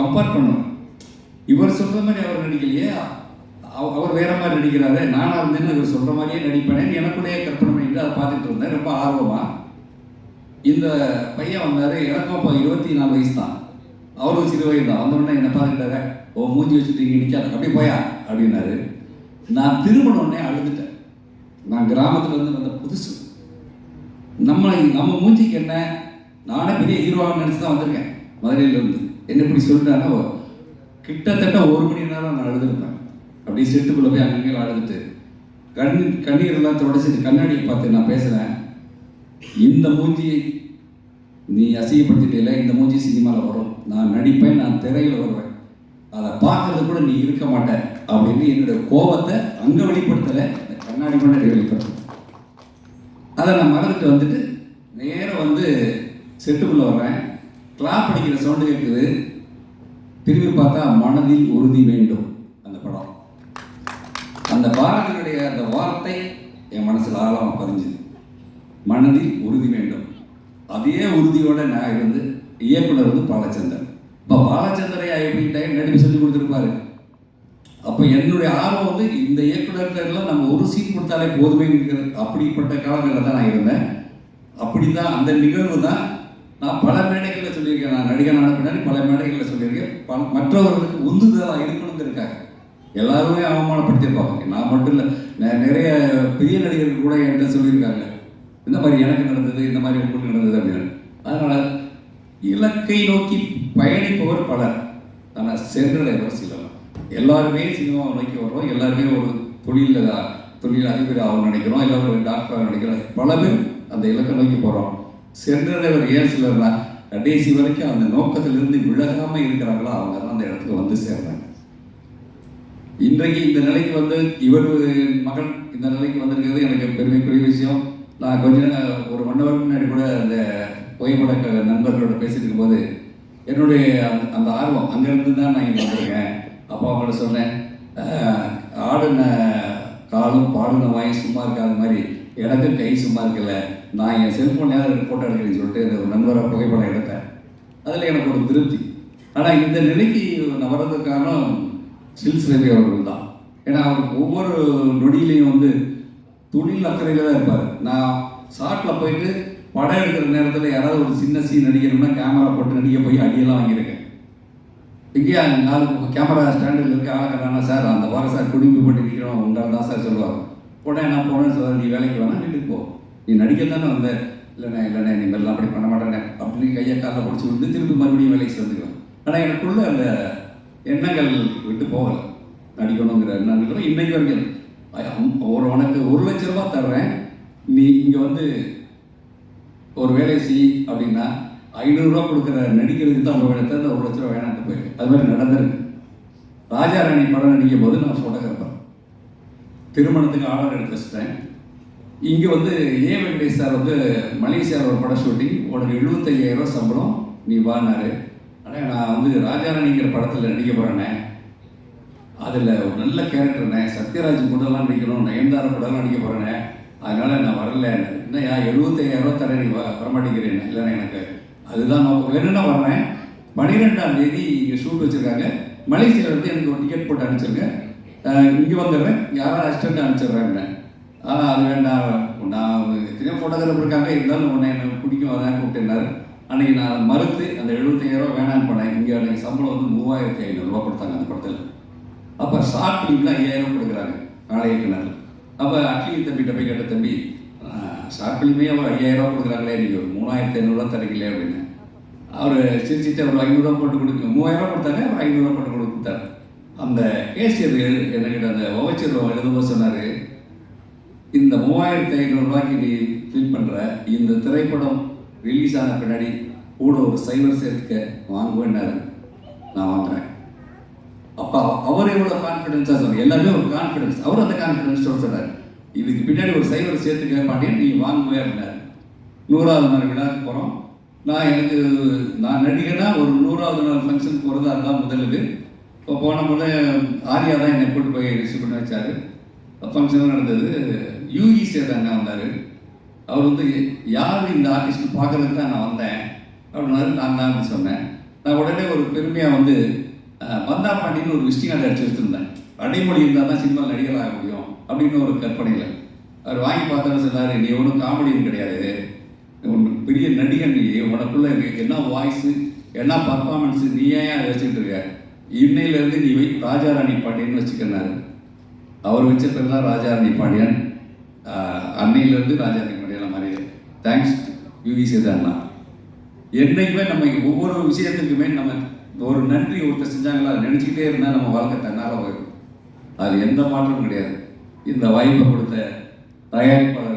Compare பண்ணணும். இவர் சொல்ற மாதிரி அவர் நடிக்கலையே. அவர் வேற மாதிரி நடிக்கிறாரு. நானா இருந்தேன்னு இவர் சொல்ற மாதிரியே நடிப்பேன் எனக்குள்ளேயே கற்பனை பண்ணிட்டு அதை பார்த்துட்டு இருந்தேன். ரொம்ப ஆர்வமா. இந்த பையன் வந்தார். எனக்கும் அப்போ இருபத்தி நாலு வயசு தான். அவரும் சிறு வயது தான். வந்தோடனே என்ன பார்த்துக்கிட்டாரு. ஓ மூஞ்சி வச்சுட்டு இங்கே நிற்காத அப்படியே போயா அப்படின்னாரு. நான் திருமண உடனே அழுதுட்டேன். நான் கிராமத்துல இருந்து வந்த புதுசு. நம்ம நம்ம மூஞ்சிக்கு என்ன? நானே பெரிய ஹீரோவாக நினச்சி தான் வந்திருக்கேன். மதுரையிலேருந்து. என்ன இப்படி சொல்லிட்டானா கிட்டத்தட்ட ஒரு மணி நேரம் நான் அழுதுருப்பேன். அப்படியே செட்டுக்குள்ளே போய் அங்கங்கே அழுதுட்டு கண் கண்ணீரெல்லாம் தொடச்சிட்டு கண்ணாடியை பார்த்து நான் பேசுகிறேன் இந்த மூஞ்சியை நீ அசிங்கப்படுத்திட்டே இந்த மூஞ்சி சினிமாவில் வரும். நான் நடிப்பேன் நான் திரையில் வருவேன். அதை பார்க்கறது கூட நீ இருக்க மாட்ட அப்படின்னு என்னுடைய கோபத்தை அங்கே வெளிப்படுத்தலை இந்த கண்ணாடி முன்னாடி வெளிப்படுத்தலை. அதை நான் மறந்துட்டு வந்துட்டு நேராக வந்து செட்டுக்குள்ளே வர்றேன். கிளாப் அடிக்கிற சவுண்டு கேட்குது திரும்பி பார்த்தா மனதில் உறுதி வேண்டும் அந்த படம். அந்த பாரதியுடைய அந்த வார்த்தை என் மனசில் ஆழமாக பதிஞ்சுது. மனதில் உறுதி வேண்டும். அதே உறுதியோட நான் இருந்து இயக்குனர் வந்து பாலச்சந்தர். இப்போ பாலச்சந்தரை எப்படின்ட்டே நடிப்பு சொல்லி கொடுத்துருப்பாரு. அப்போ என்னுடைய ஆர்வம் வந்து இந்த இயக்குநர்கள்லாம் நம்ம ஒரு சீன் கொடுத்தாலே போதுமேங்கிற அப்படிப்பட்ட காலங்களில் தான் நான் இருந்தேன். அப்படி தான் அந்த நிகழ்வு தான் நான் பல மேடைகளில் சொல்லியிருக்கேன். நான் நடிகனான பின்னாடி பல மேடைகளில் சொல்லியிருக்கேன். பல மற்றவர்களுக்கு உந்துதலாக இருக்கணுங்கிறதுக்காக. எல்லாருமே அவமானப்படுத்தியிருப்பாங்க. நான் மட்டும் இல்லை நிறைய பெரிய நடிகர்கள் கூட என்கிட்ட சொல்லியிருக்காங்க. இந்த மாதிரி எனக்கு நடந்தது இந்த மாதிரி உங்களுக்கு நடந்தது அப்படின்னு. அதனால் இலக்கை நோக்கி பயணிப்பவர் பலர். ஆனால் சென்றடைவர் சிலர். எல்லாருமே சினிமாவை நோக்கி வர்றோம். எல்லாருமே ஒரு தொழிலில் தொழில் அதிபர் ஆகும் நினைக்கிறோம். எல்லாரும் ஒரு டாக்டராக நினைக்கிறோம். பல பேர் அந்த இலக்கை நோக்கி போகிறோம் சென்றடைவர் ஏன் சொல்லுறா கடைசி வரைக்கும் அந்த நோக்கத்திலிருந்து விலகாமல் இருக்கிறாங்களோ அவங்க தான் அந்த இடத்துக்கு வந்து சேர்றாங்க. இன்றைக்கு இந்த நிலைக்கு வந்து இவர் மகன் இந்த நிலைக்கு வந்திருக்கிறது எனக்கு பெருமைக்குரிய விஷயம். நான் கொஞ்ச ஒரு ஒன் ஹவர் முன்னாடி கூட அந்த புகைப்பட நண்பர்களோட பேசிட்டு இருக்கும்போது என்னுடைய அந்த அந்த ஆர்வம் அங்கேருந்து தான் நான் இங்கே வந்திருக்கேன். அப்போ அவங்கள்ட்ட சொன்னேன் ஆடின காலும் பாடின வாயும் சும்மா இருக்காத மாதிரி எனக்கும் கை சும்மா இருக்கலை. நான் என் செல்ஃபோன் ஏதாவது ஃபோட்டோ எடுக்கிறேன்னு சொல்லிட்டு அந்த ஒரு நண்பரை புகைப்படம் எடுத்தேன். அதில் எனக்கு ஒரு திருப்தி. ஆனால் இந்த நிலைக்கு நான் வர்றதுக்கு காரணம் சில்ஸ் ரவி அவர்கள் தான். ஏன்னா அவர் ஒவ்வொரு நொடியிலையும் வந்து தொழில் அக்கறையில் தான் இருப்பார். நான் ஷார்ட்டில் போயிட்டு படம் எடுக்கிற நேரத்தில் யாராவது ஒரு சின்ன சீன் நடிக்கணும்னா கேமரா போட்டு நடிக்க போய் அடியெல்லாம் வாங்கியிருக்கேன். இங்கேயா நாலு கேமரா ஸ்டாண்டில் இருக்க ஆளுக்கான சார் அந்த வாரம் சார் குடிம்பு போட்டு நிற்கிறோம் உண்டால் தான் சார் சொல்லுவாங்க உடனே நான் போனேன்னு சொல்ல நீ வேலைக்கு வேணால் வீட்டுக்கு போ. நீ நடிக்க தானே வந்த இல்லைண்ணே இல்லைண்ணே நீ மாதிரிலாம் அப்படி பண்ண மாட்டேனே அப்படின்னு கையை காலை பிடிச்சி விட்டு திருப்பி மறுபடியும் வேலைக்கு சேர்ந்துக்கலாம் ஆனால் எனக்குள்ள அந்த எண்ணங்கள் விட்டு போகலை. நடிக்கணுங்கிற எண்ணங்கள் இன்னைக்கு வரைக்கும். ஒரு உனக்கு ஒரு லட்ச ரூபா தர்றேன். நீ இங்கே வந்து ஒரு வேலை செய் அப்படின்னா ஐநூறுரூவா கொடுக்குற நடிக்கிறதுக்கு தான் ஒரு வேலை அந்த ஒரு லட்ச ரூபா வேணான்ட்டு போயிருக்கு அது மாதிரி நடந்திருக்கு. ராஜாராணி படம் நடிக்கும் போது நான் ஃபோட்டோகிராஃபர் திருமணத்துக்கு ஆர்டர் எடுத்து வச்சிட்டேன். இங்கே வந்து ஏ வெங்கடேஷ் சார் வந்து மலேசியாவில் ஒரு படம் ஷூட்டிங் உனக்கு எழுபத்தையாயிரம் சம்பளம். நீ வானாரு ஆனால் நான் வந்து ராஜாராணிங்கிற படத்தில் நடிக்க போகிறேனே அதில் ஒரு நல்ல கேரக்டர்ண்ணே சத்யராஜ் கூடலாம் நடிக்கணும். நயன்தாரா கூடலாம் நடிக்க போகிறேனே அதனால் நான் வரல. என்னையா ஏன் ரூபா தரேன். நீ வ- வரமாட்டேங்கிறேன் இல்லைண்ணே எனக்கு அதுதான் நோக்கம். வேணும்னா வர்றேன் பன்னிரெண்டாம் தேதி இங்கே ஷூட் வச்சுருக்காங்க. மலேசியாவிலேருந்து எனக்கு ஒரு டிக்கெட் போட்டு அனுப்பிச்சிருங்க. இங்கே வந்துடுறேன். யாராவது அசிஸ்டண்ட் அனுப்பிச்சிடுறேன் ஆனால் அது வேண்டாம் நான் எத்தனையோ ஃபோட்டோகிராஃபர் இருக்காங்க. இருந்தாலும் உன்னை எனக்கு பிடிக்கும் அதான் கூப்பிட்டேன்னாரு. அன்னைக்கு நான் மறுத்து அந்த 75000 வேணான்னு போனேன் இங்கே அன்னைக்கு சம்பளம் வந்து மூவாயிரத்தி ஐநூறுரூவா கொடுத்தாங்க அந்த படத்தில். அப்போ ஷார்ட் ஃபிலிமில் ஐயாயிரம் கொடுக்குறாங்க நாளை இயக்குனர். அப்போ அட்லி தம்பிகிட்ட போய் கேட்ட தம்பி ஷார்ட் ஃபிலிமே அவர் ஐயாயிரம் ரூபா கொடுக்குறாங்களே நீங்கள் ஒரு மூணாயிரத்தி ஐநூறுரூவா தரீங்களே அப்படின்னு. அவர் சிரிச்சிட்டு ஒரு ஐநூறுரூவா போட்டு கொடுக்க மூவாயிரம் கொடுத்தாங்க அவர் ஐநூறுரூவா போட்டு கொடுத்தாரு. அந்த கேசியர் என்கிட்ட அந்த ஓவச்சர் எழுதும்போது சொன்னார் இந்த மூவாயிரத்தி ஐநூறுரூவாய்க்கு நீ ஃபில் பண்ணுற இந்த திரைப்படம் ரிலீஸ் ஆன பின்னாடி கூட ஒரு சைவர் சேர்த்துக்க வாங்குவேன்னாரு நான் வாங்குறேன். அப்போ அவர் எவ்வளோ கான்ஃபிடென்ஸாக சொன்னார்? எல்லாருமே ஒரு கான்ஃபிடென்ஸ் அவர் அந்த கான்ஃபிடன்ஸோட சொன்னார். இதுக்கு பின்னாடி ஒரு சைவர் சேர்த்துக்க மாட்டேன் நீ வாங்குவே அப்படின்னாரு. நூறாவது நாள் விழாவுக்கு போகிறோம் நான் எனக்கு நான் நடிகனா ஒரு நூறாவது நாள் ஃபங்க்ஷன் போகிறது அதுதான் முதல் இப்போ போன முறை ஆரியா தான் என்னை கூட்டு போய் ரிசீவ் பண்ண வச்சாரு. ஃபங்க்ஷன் நடந்தது. யூகி சேர் அண்ணா வந்தார் அவர் வந்து யார் இந்த ஆர்டிஸ்ட் பார்க்கறதுக்கு தான் நான் வந்தேன். அப்படின்னாரு நான் தான் சொன்னேன். நான் உடனே ஒரு பெருமையாக வந்து பந்தா பாண்டின்னு ஒரு விசிட்டிங் கார்டு அடிச்சு வச்சுருந்தேன். அடைமொழி இருந்தால் தான் சினிமா நடிகர் ஆக முடியும். அப்படின்னு ஒரு கற்பனையில். அவர் வாங்கி பார்த்தோன்னு சொன்னார் நீ ஒன்றும் காமெடியும் கிடையாது. உன் பெரிய நடிகன் நீ. உனக்குள்ள என்ன வாய்ஸு என்ன பர்ஃபார்மன்ஸு நீ ஏன் அதை வச்சுட்டு இருக்க? இன்னையிலேருந்து நீ வை ராஜாராணி பாண்டியன்னு வச்சுக்கனாரு அவர் வச்ச பேர் தான் ராஜாராணி பாண்டியன். அன்னையிலேருந்து ராஜா பாண்டியன் மாதிரி தேங்க்ஸ் யூவி சேதண்ணா என்றைக்குமே நம்ம ஒவ்வொரு விஷயத்துக்குமே நம்ம ஒரு நன்றி ஒருத்தர் செஞ்சாங்களா அதை நினச்சிக்கிட்டே இருந்தால் நம்ம வாழ்க்கை தன்னால் போயிடும் அது எந்த மாற்றமும் கிடையாது. இந்த வாய்ப்பை கொடுத்த தயாரிப்பாளர்